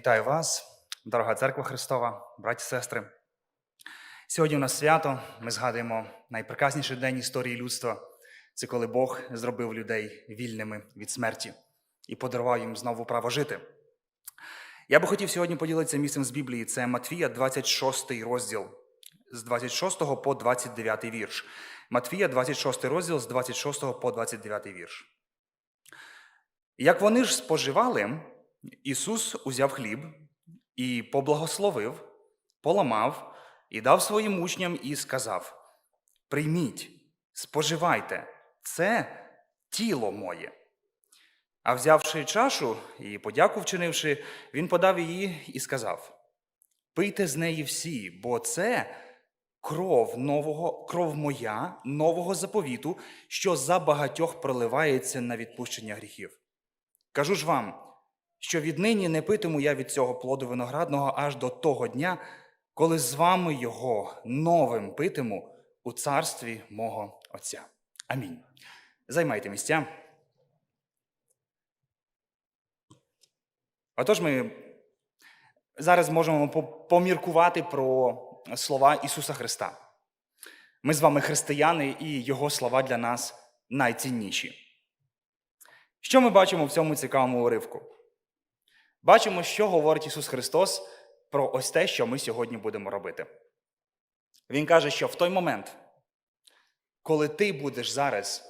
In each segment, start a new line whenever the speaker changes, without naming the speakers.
Вітаю вас, дорога церква Христова, браті сестри. Сьогодні у нас свято. Ми згадуємо найпрекрасніший день історії людства. Це коли Бог зробив людей вільними від смерті і подарував їм знову право жити. Я би хотів сьогодні поділитися місцем з Біблії. Це Матвія, 26 розділ, з 26 по 29 вірш. Матвія, 26 розділ, з 26 по 29 вірш. Як вони ж споживали, Ісус узяв хліб і поблагословив, поламав і дав своїм учням і сказав: Прийміть, споживайте, це тіло моє. А взявши чашу і подяку вчинивши, він подав її і сказав: Пийте з неї всі, бо це кров нового, кров моя, нового заповіту, що за багатьох проливається на відпущення гріхів. Кажу ж вам, що віднині не питиму я від цього плоду виноградного аж до того дня, коли з вами його новим питиму у царстві мого Отця. Амінь. Займайте місця. Отож, ми зараз можемо поміркувати про слова Ісуса Христа. Ми з вами християни, і Його слова для нас найцінніші. Що ми бачимо в цьому цікавому уривку? Бачимо, що говорить Ісус Христос про ось те, що ми сьогодні будемо робити. Він каже, що в той момент, коли ти будеш зараз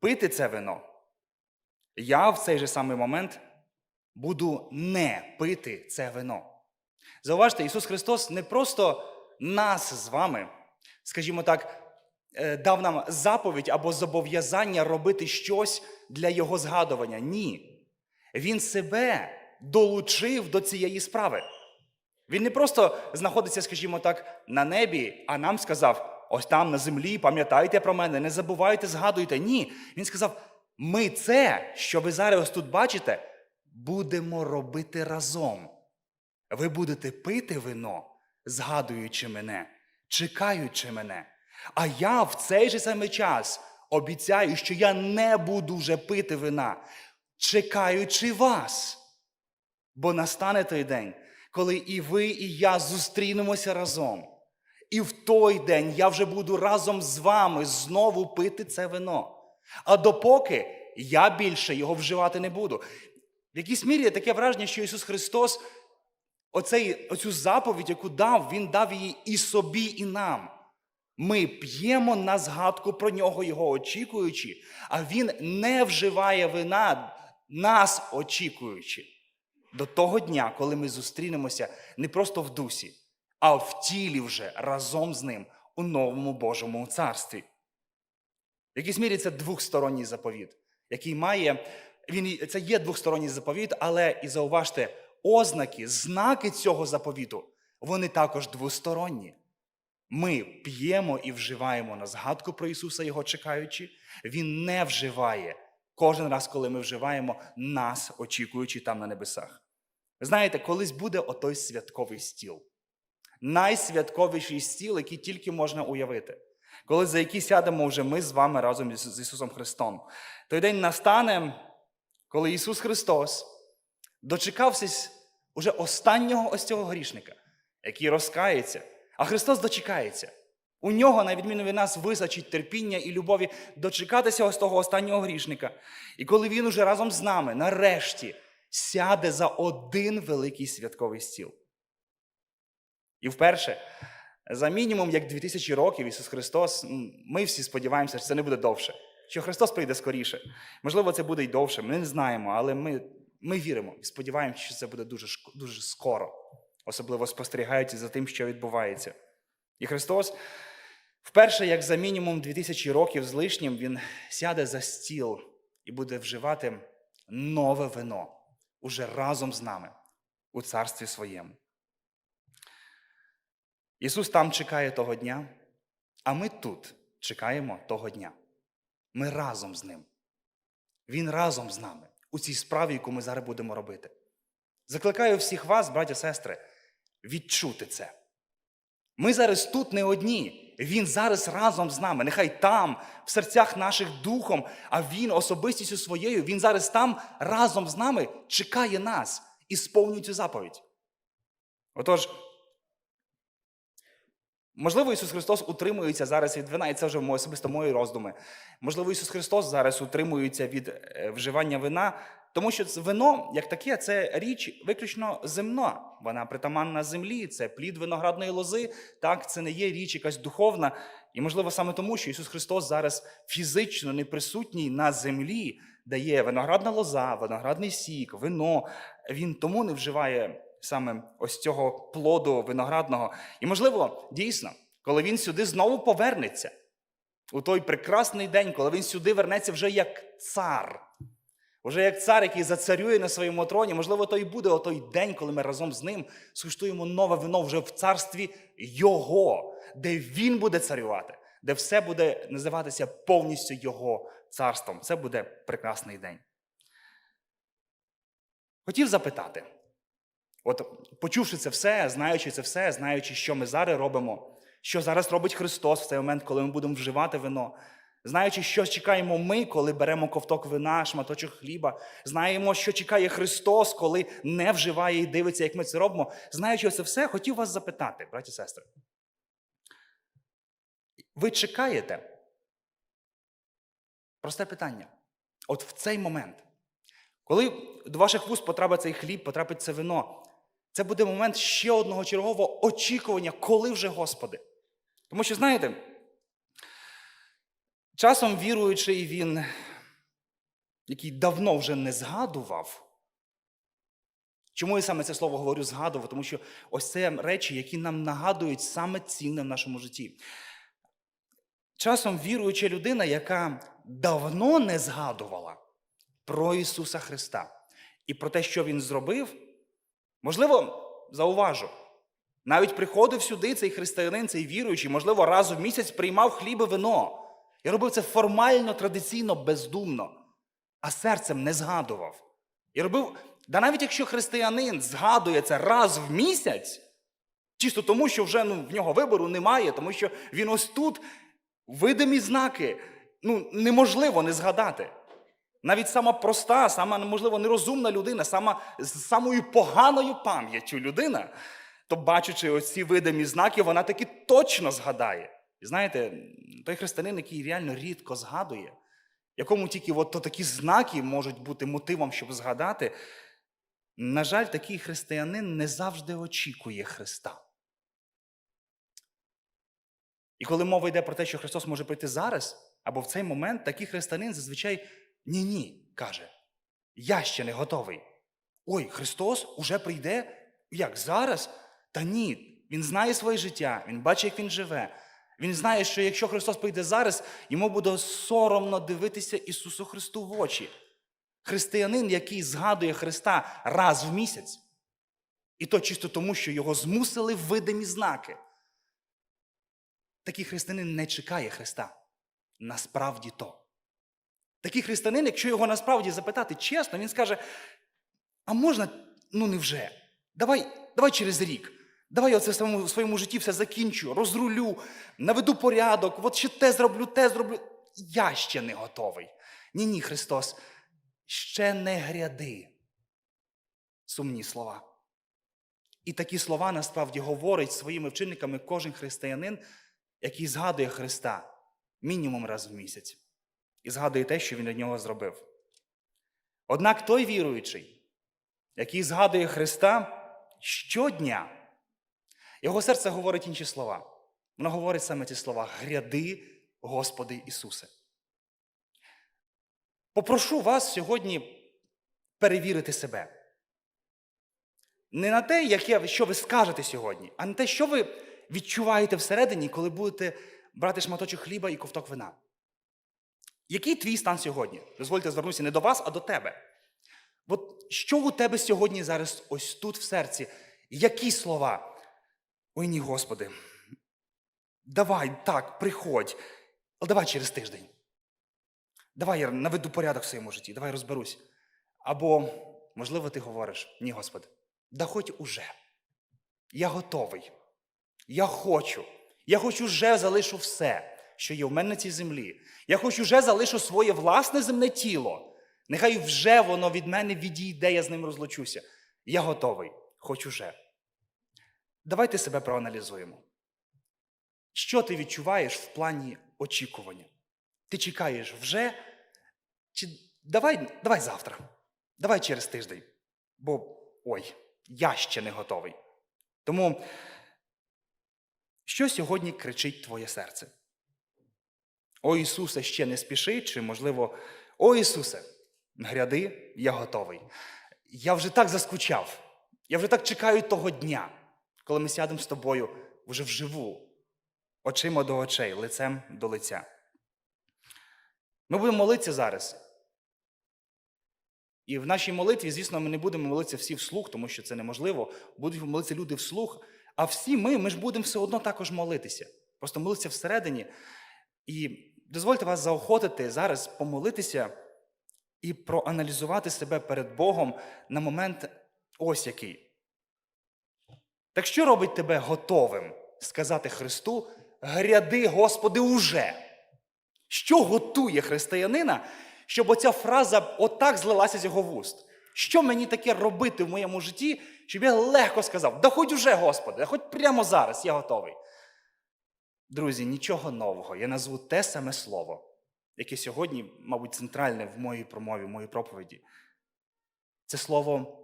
пити це вино, я в цей же самий момент буду не пити це вино. Зауважте, Ісус Христос не просто нас з вами, скажімо так, е, дав нам заповідь або зобов'язання робити щось для Його згадування. Ні. Він себе долучив до цієї справи. Він не просто знаходиться, скажімо так, на небі, а нам сказав: ось там на землі, пам'ятайте про мене, не забувайте, згадуйте. Ні. Він сказав: ми це, що ви зараз тут бачите, будемо робити разом. Ви будете пити вино, згадуючи мене, чекаючи мене. А я в цей же самий час обіцяю, що я не буду вже пити вина, чекаючи вас. Бо настане той день, коли і ви, і я зустрінемося разом. І в той день я вже буду разом з вами знову пити це вино. А допоки я більше його вживати не буду. В якійсь мірі таке враження, що Ісус Христос оцей, оцю заповідь, яку дав, Він дав її і собі, і нам. Ми п'ємо на згадку про нього, його очікуючи, а Він не вживає вина, нас очікуючи. До того дня, коли ми зустрінемося не просто в дусі, а в тілі вже разом з ним у новому Божому царстві. В якійсь мірі це двохсторонній заповіт, який має. Він, це є двохсторонній заповіт, але і зауважте, ознаки, знаки цього заповіту, вони також двосторонні. Ми п'ємо і вживаємо на згадку про Ісуса, Його чекаючи. Він не вживає кожен раз, коли ми вживаємо нас, очікуючи там на небесах. Знаєте, колись буде отой святковий стіл. Найсвятковіший стіл, який тільки можна уявити. Коли за який сядемо вже ми з вами разом з Ісусом Христом. Той день настане, коли Ісус Христос дочекався уже останнього ось цього грішника, який розкається, а Христос дочекається. У нього, на відміну від нас, висачить терпіння і любові дочекатися ось того останнього грішника. І коли він уже разом з нами, нарешті, сяде за один великий святковий стіл. І вперше, за мінімум як 2000 років Ісус Христос, ми всі сподіваємося, що це не буде довше, що Христос прийде скоріше. Можливо, це буде й довше, ми не знаємо, але ми, ми віримо і сподіваємося, що це буде дуже, дуже скоро, особливо спостерігаючи за тим, що відбувається. І Христос, вперше, як за мінімум 2000 років з лишнім, Він сяде за стіл і буде вживати нове вино уже разом з нами у царстві своєму. Ісус там чекає того дня, а ми тут чекаємо того дня. Ми разом з Ним. Він разом з нами у цій справі, яку ми зараз будемо робити. Закликаю всіх вас, браття, сестри, відчути це. Ми зараз тут не одні. Він зараз разом з нами. Нехай там, в серцях наших духом, а Він особистістю своєю, Він зараз там разом з нами чекає нас і сповнює цю заповідь. Отож, можливо, Ісус Христос утримується зараз від вина, і це вже особисто мої роздуми. Можливо, Ісус Христос зараз утримується від е, вживання вина, тому що вино, як таке, це річ виключно земна. Вона притаманна землі, це плід виноградної лози. Так, це не є річ якась духовна. І, можливо, саме тому, що Ісус Христос зараз фізично не присутній на землі, де є виноградна лоза, виноградний сік, вино. Він тому не вживає саме ось цього плоду виноградного. І, можливо, дійсно, коли він сюди знову повернеться, у той прекрасний день, коли він сюди вернеться вже як цар, вже як цар, який зацарює на своєму троні, можливо, то і буде о той день, коли ми разом з ним скуштуємо нове вино вже в царстві Його, де він буде царювати, де все буде називатися повністю Його царством. Це буде прекрасний день. Хотів запитати, от почувши це все, знаючи це все, знаючи, що ми зараз робимо, що зараз робить Христос в цей момент, коли ми будемо вживати вино, знаючи, що чекаємо ми, коли беремо ковток вина, шматочок хліба, знаємо, що чекає Христос, коли не вживає і дивиться, як ми це робимо. Знаючи це все, хотів вас запитати, браті і сестри. Ви чекаєте? Просте питання. От в цей момент, коли до ваших вуст потрапить цей хліб, потрапить це вино, це буде момент ще одного чергового очікування, коли вже Господи. Тому що, знаєте, часом віруючий він, який давно вже не згадував, Чому я саме це слово говорю згадував? Тому що ось це речі, які нам нагадують саме цінне в нашому житті. Часом віруюча людина, яка давно не згадувала про Ісуса Христа і про те, що Він зробив, можливо, зауважу, навіть приходив сюди цей християнин, цей віруючий, можливо, раз в місяць приймав хліб і вино. І робив це формально, традиційно, бездумно, а серцем не згадував. І робив, да навіть якщо християнин згадує це раз в місяць, чисто тому, що вже ну, в нього вибору немає, тому що він ось тут видимі знаки, ну, неможливо не згадати. Навіть сама проста, сама, можливо, нерозумна людина, сама, з самою поганою пам'яттю людина, то бачачи оці видимі знаки, вона таки точно згадає. І знаєте, той християнин, який реально рідко згадує, якому тільки от то такі знаки можуть бути мотивом, щоб згадати, на жаль, такий християнин не завжди очікує Христа. І коли мова йде про те, що Христос може прийти зараз, або в цей момент, такий християнин зазвичай ні-ні каже: Я ще не готовий. Ой, Христос уже прийде? Як зараз? Та ні. Він знає своє життя, він бачить, як він живе. Він знає, що якщо Христос прийде зараз, йому буде соромно дивитися Ісусу Христу в очі. Християнин, який згадує Христа раз в місяць, і то чисто тому, що його змусили видимі знаки. Такий християнин не чекає Христа. Насправді то. Такий християнин, якщо його насправді запитати чесно, він скаже: а можна, ну невже? Давай, давай через рік. Давай я оце в своєму, в своєму житті все закінчу, розрулю, наведу порядок, от ще те зроблю, те зроблю. Я ще не готовий. Ні, ні, Христос, ще не гряди. Сумні слова. І такі слова насправді говорить своїми вчинниками кожен християнин, який згадує Христа мінімум раз в місяць і згадує те, що він для нього зробив. Однак той віруючий, який згадує Христа щодня, його серце говорить інші слова. Воно говорить саме ці слова: Гряди, Господи Ісусе. Попрошу вас сьогодні перевірити себе. Не на те, яке, що ви скажете сьогодні, а на те, що ви відчуваєте всередині, коли будете брати шматочок хліба і ковток вина. Який твій стан сьогодні? Дозвольте звернутися не до вас, а до тебе. От що у тебе сьогодні зараз ось тут в серці? Які слова? Ой ні, Господи. Давай, так, приходь. Але давай через тиждень. Давай я наведу порядок в своєму житті, давай розберусь. Або, можливо, ти говориш: ні, Господи, да хоч уже. Я готовий. Я хочу. Я хоч уже залишу все, що є в мене на цій землі. Я хоч уже залишу своє власне земне тіло. Нехай вже воно від мене відійде, я з ним розлучуся. Я готовий, хоч уже. Давайте себе проаналізуємо. Що ти відчуваєш в плані очікування? Ти чекаєш вже? Чи давай, давай завтра, давай через тиждень. Бо ой, я ще не готовий. Тому, що сьогодні кричить твоє серце? О Ісусе, ще не спіши, чи, можливо, О Ісусе, гряди, я готовий. Я вже так заскучав. Я вже так чекаю того дня, коли ми сядемо з тобою вже вживу, очима до очей, лицем до лиця. Ми будемо молитися зараз. І в нашій молитві, звісно, ми не будемо молитися всі вслух, тому що це неможливо. Будуть молитися люди вслух. А всі ми, ми ж будемо все одно також молитися. Просто молитися всередині. І дозвольте вас заохотити зараз помолитися і проаналізувати себе перед Богом на момент ось який. Так що робить тебе готовим сказати Христу: гряди, Господи, уже? Що готує християнина, щоб оця фраза отак злилася з його вуст? Що мені таке робити в моєму житті, щоб я легко сказав: да хоч уже, Господи, да хоч прямо зараз я готовий. Друзі, нічого нового. Я назву те саме слово, яке сьогодні, мабуть, центральне в моїй промові, в моїй проповіді. Це слово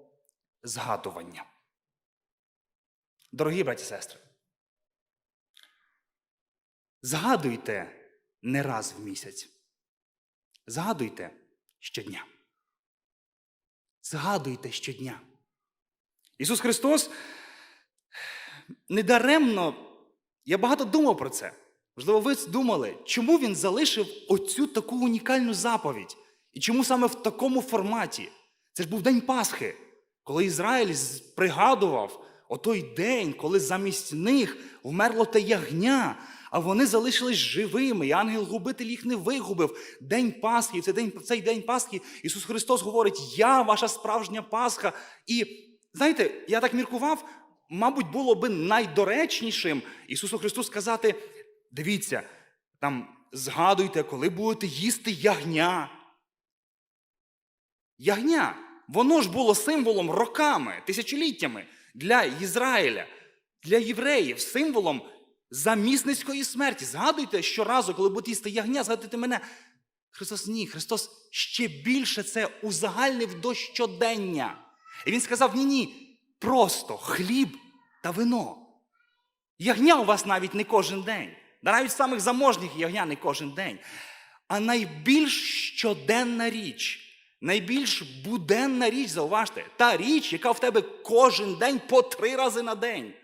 згадування. Дорогі браті і сестри, згадуйте не раз в місяць. Згадуйте щодня. Згадуйте щодня. Ісус Христос недаремно, я багато думав про це. Можливо, ви думали, чому Він залишив оцю таку унікальну заповідь? І чому саме в такому форматі? Це ж був День Пасхи, коли Ізраїль пригадував отой день, коли замість них вмерло те ягня, а вони залишились живими, і ангел-губитель їх не вигубив. День Пасхи, і день, цей день Пасхи Ісус Христос говорить: Я ваша справжня Пасха. І знаєте, я так міркував, мабуть, було би найдоречнішим Ісусу Христу сказати: дивіться, там згадуйте, коли будете їсти ягня. Ягня, воно ж було символом роками, тисячоліттями для Ізраїля, для євреїв, символом замісницької смерті. Згадуйте щоразу, коли будете їсти ягня, згадуйте мене. Христос ні, Христос ще більше це узагальнив до щодення. І Він сказав: ні, ні, просто хліб та вино. Ягня у вас навіть не кожен день. Навіть самих заможніх ягня не кожен день. А найбільш щоденна річ, найбільш буденна річ, зауважте, та річ, яка в тебе кожен день по три рази на день.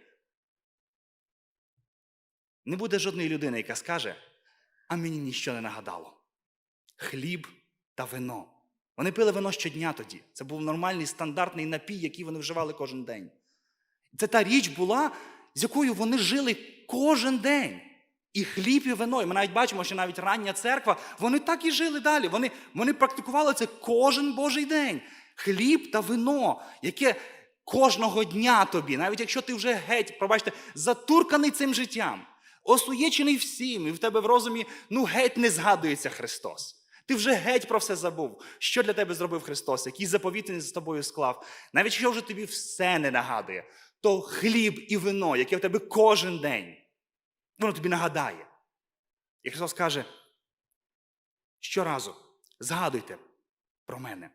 Не буде жодної людини, яка скаже, а мені ніщо не нагадало. Хліб та вино. Вони пили вино щодня тоді. Це був нормальний стандартний напій, який вони вживали кожен день. Це та річ була, з якою вони жили кожен день. І хліб, і вино. І ми навіть бачимо, що навіть рання церква, вони так і жили далі. Вони, вони практикували це кожен Божий день. Хліб та вино, яке кожного дня тобі, навіть якщо ти вже геть, пробачте, затурканий цим життям, осуєчений всім, і в тебе в розумі ну геть не згадується Христос. Ти вже геть про все забув. Що для тебе зробив Христос, який заповіт Він з тобою склав. Навіть якщо вже тобі все не нагадує, то хліб і вино, яке в тебе кожен день, воно тобі нагадає. І Христос каже: щоразу згадуйте про мене.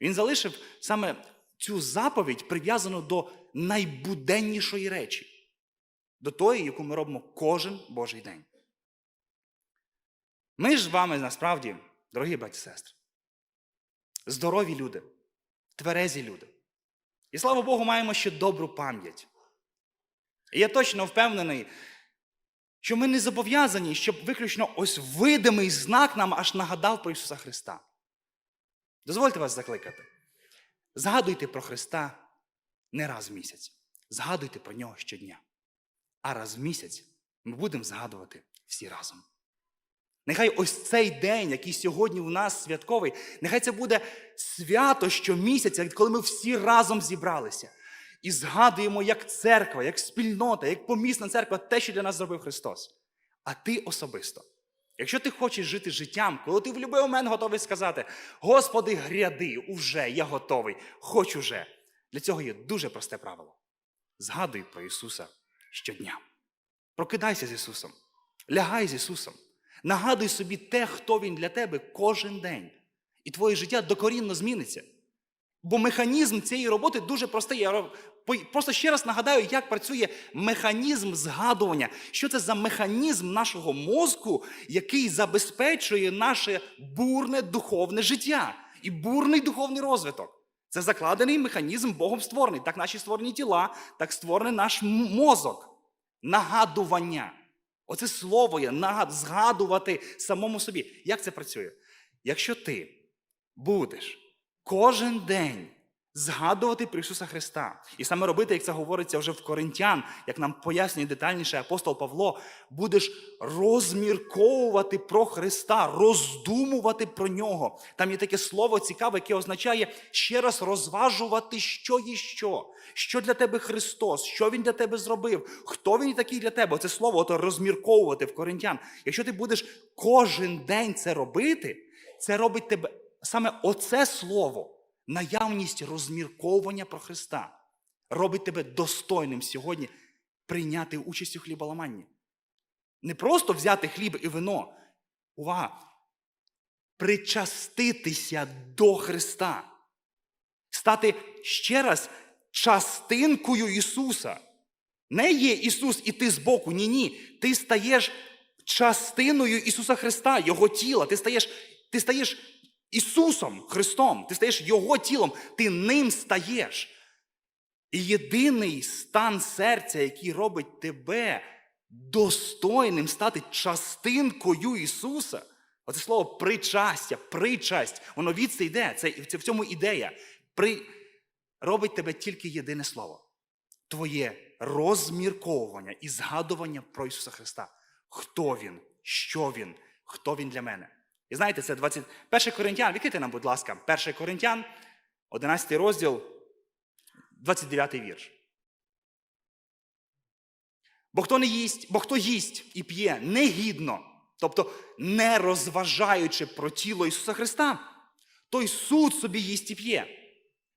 Він залишив саме цю заповідь прив'язану до найбуденнішої речі, до тої, яку ми робимо кожен Божий день. Ми ж з вами насправді, дорогі браті і сестри, здорові люди, тверезі люди. І слава Богу, маємо ще добру пам'ять. І я точно впевнений, що ми не зобов'язані, щоб виключно ось видимий знак нам аж нагадав про Ісуса Христа. Дозвольте вас закликати. Згадуйте про Христа не раз в місяць. Згадуйте про нього щодня. А раз в місяць ми будемо згадувати всі разом. Нехай ось цей день, який сьогодні у нас святковий, нехай це буде свято щомісяця, коли ми всі разом зібралися і згадуємо як церква, як спільнота, як помісна церква, те, що для нас зробив Христос. А ти особисто. Якщо ти хочеш жити життям, коли ти в будь-який момент готовий сказати: Господи, гряди, уже, я готовий, хочу вже. Для цього є дуже просте правило. Згадуй про Ісуса щодня. Прокидайся з Ісусом, лягай з Ісусом. Нагадуй собі те, хто Він для тебе кожен день. І твоє життя докорінно зміниться. Бо механізм цієї роботи дуже простий. Я просто ще раз нагадаю, як працює механізм згадування. Що це за механізм нашого мозку, який забезпечує наше бурне духовне життя і бурний духовний розвиток. Це закладений механізм Богом створений. Так наші створені тіла, так створений наш мозок. Нагадування. Оце слово є згадувати самому собі. Як це працює? Якщо ти будеш кожен день згадувати про Ісуса Христа. І саме робити, як це говориться вже в Коринтян, як нам пояснює детальніше апостол Павло, будеш розмірковувати про Христа, роздумувати про нього. Там є таке слово цікаве, яке означає ще раз розважувати, що є що. Що для тебе Христос, що Він для тебе зробив, хто Він такий для тебе. Це слово ото розмірковувати в Коринтян. Якщо ти будеш кожен день це робити, це робить тебе саме оце слово, наявність розмірковування про Христа, робить тебе достойним сьогодні прийняти участь у хліболаманні. Не просто взяти хліб і вино. Увага! Причаститися до Христа. Стати ще раз частинкою Ісуса. Не є Ісус і ти збоку. Ні, ні. Ти стаєш частиною Ісуса Христа, Його тіла. Ти стаєш, ти стаєш Ісусом Христом, ти стаєш Його тілом, ти ним стаєш. І єдиний стан серця, який робить тебе достойним стати частинкою Ісуса. Оце слово причастя, причасть, воно від йде. Це, це в цьому ідея. При... Робить тебе тільки єдине слово. Твоє розмірковування і згадування про Ісуса Христа. Хто Він, що Він, хто Він для мене. І знаєте, це 21 Коринтян. Відкрийте нам, будь ласка, 1 Коринтян, 11 розділ, 29 вірш. Бо хто не їсть, бо хто їсть і п'є негідно, тобто не розважаючи про тіло Ісуса Христа, той суд собі їсть і п'є.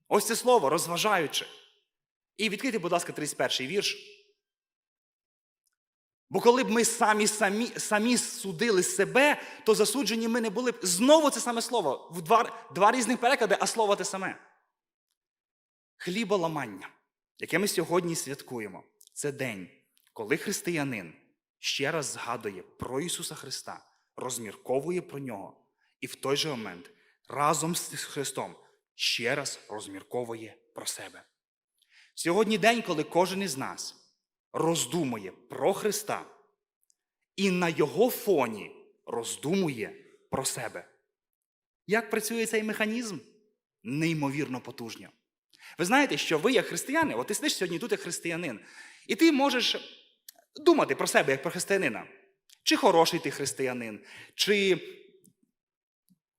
Ось це слово розважаючи. І відкрийте, будь ласка, 31 вірш. Бо коли б ми самі самі, самі судили себе, то засуджені ми не були б. Знову це саме слово. В два, два різних переклади, а слово те саме. Хліболамання, яке ми сьогодні святкуємо, це день, коли християнин ще раз згадує про Ісуса Христа, розмірковує про нього, і в той же момент разом з Христом ще раз розмірковує про себе. Сьогодні день, коли кожен із нас роздумує про Христа і на його фоні роздумує про себе. Як працює цей механізм? Неймовірно потужно. Ви знаєте, що ви, як християни, от ти сидиш сьогодні тут як християнин, і ти можеш думати про себе як про християнина. Чи хороший ти християнин, чи,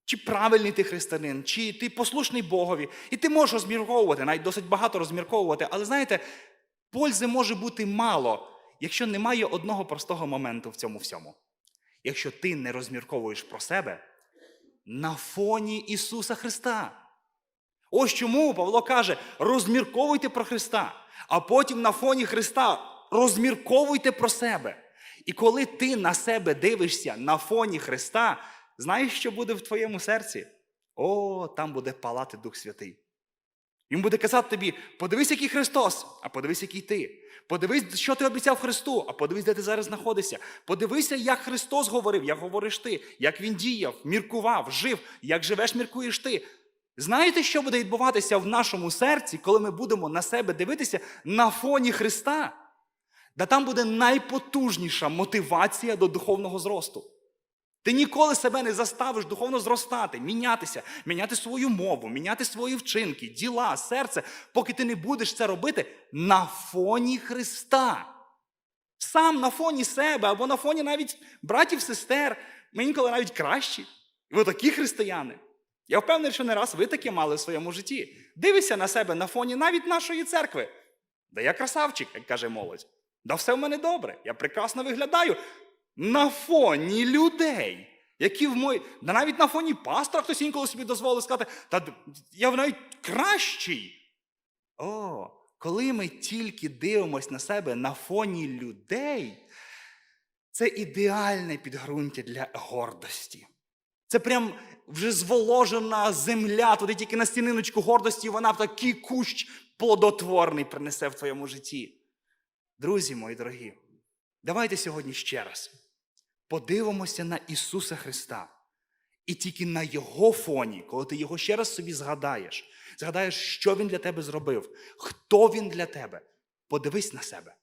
чи правильний ти християнин, чи ти послушний Богові. І ти можеш розмірковувати, навіть досить багато розмірковувати, але знаєте, пользи може бути мало, якщо немає одного простого моменту в цьому всьому. Якщо ти не розмірковуєш про себе на фоні Ісуса Христа. Ось чому Павло каже: розмірковуйте про Христа, а потім на фоні Христа розмірковуйте про себе. І коли ти на себе дивишся на фоні Христа, знаєш, що буде в твоєму серці? О, там буде палати Дух Святий. Він буде казати тобі: подивись, який Христос, а подивись, який ти. Подивись, що ти обіцяв Христу, а подивись, де ти зараз знаходишся. Подивися, як Христос говорив, як говориш ти, як Він діяв, міркував, жив, як живеш, міркуєш ти. Знаєте, що буде відбуватися в нашому серці, коли ми будемо на себе дивитися на фоні Христа? Да там буде найпотужніша мотивація до духовного зросту. Ти ніколи себе не заставиш духовно зростати, мінятися, міняти свою мову, міняти свої вчинки, діла, серце, поки ти не будеш це робити на фоні Христа. Сам на фоні себе або на фоні навіть братів, сестер. Ми інколи навіть кращі. Ви такі християни. Я впевнений, що не раз ви таке мали в своєму житті. Дивися на себе на фоні навіть нашої церкви. Да я красавчик, як каже молодь. Да все в мене добре, я прекрасно виглядаю на фоні людей, які в мої. Да навіть на фоні пастора хтось інколи собі дозволив сказати, та я навіть кращий. О, коли ми тільки дивимося на себе на фоні людей, це ідеальне підґрунтя для гордості. Це прям вже зволожена земля, туди тільки на стіниночку гордості, вона такий кущ плодотворний принесе в твоєму житті. Друзі мої дорогі, давайте сьогодні ще раз подивимося на Ісуса Христа. І тільки на Його фоні, коли ти його ще раз собі згадаєш, згадаєш, що Він для тебе зробив, хто Він для тебе, подивись на себе.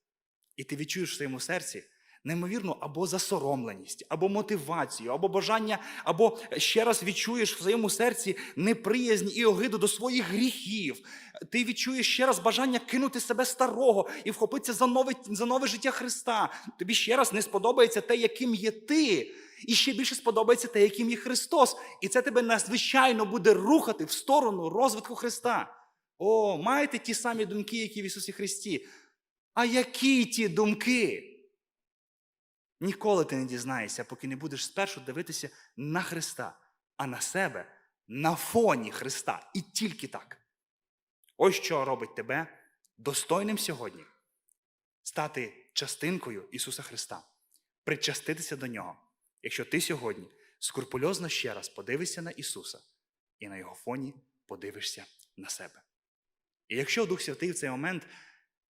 І ти відчуєш в своєму серці неймовірну або засоромленість, або мотивацію, або бажання, або ще раз відчуєш в своєму серці неприязнь і огиду до своїх гріхів. Ти відчуєш ще раз бажання кинути себе старого і вхопитися за нове, за нове життя Христа. Тобі ще раз не сподобається те, яким є ти. І ще більше сподобається те, яким є Христос. І це тебе надзвичайно буде рухати в сторону розвитку Христа. О, маєте ті самі думки, які в Ісусі Христі. А які ті думки? Ніколи ти не дізнаєшся, поки не будеш спершу дивитися на Христа, а на себе на фоні Христа. І тільки так. Ось що робить тебе достойним сьогодні стати частинкою Ісуса Христа, причаститися до Нього. Якщо ти сьогодні скрупульозно ще раз подивишся на Ісуса і на Його фоні подивишся на себе. І якщо Дух Святий в цей момент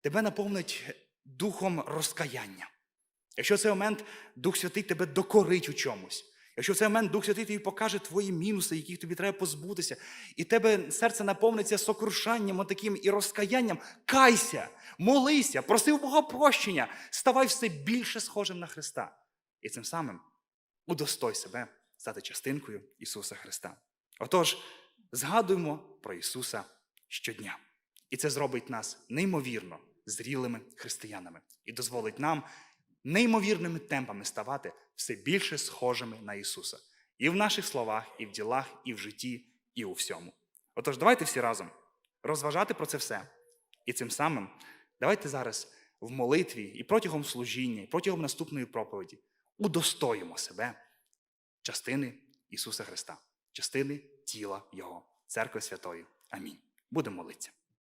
тебе наповнить духом розкаяння, якщо в цей момент Дух Святий тебе докорить у чомусь, якщо в цей момент Дух Святий тобі покаже твої мінуси, яких тобі треба позбутися, і тебе серце наповниться сокрушанням таким і розкаянням, кайся, молися, проси у Бога прощення, ставай все більше схожим на Христа. І цим самим удостой себе стати частинкою Ісуса Христа. Отож, згадуємо про Ісуса щодня. І це зробить нас неймовірно зрілими християнами і дозволить нам неймовірними темпами ставати все більше схожими на Ісуса. І в наших словах, і в ділах, і в житті, і у всьому. Отож, давайте всі разом розважати про це все. І цим самим давайте зараз в молитві і протягом служіння, і протягом наступної проповіді удостоїмо себе частини Ісуса Христа, частини тіла Його, Церкви Святої. Амінь. Будемо молитися.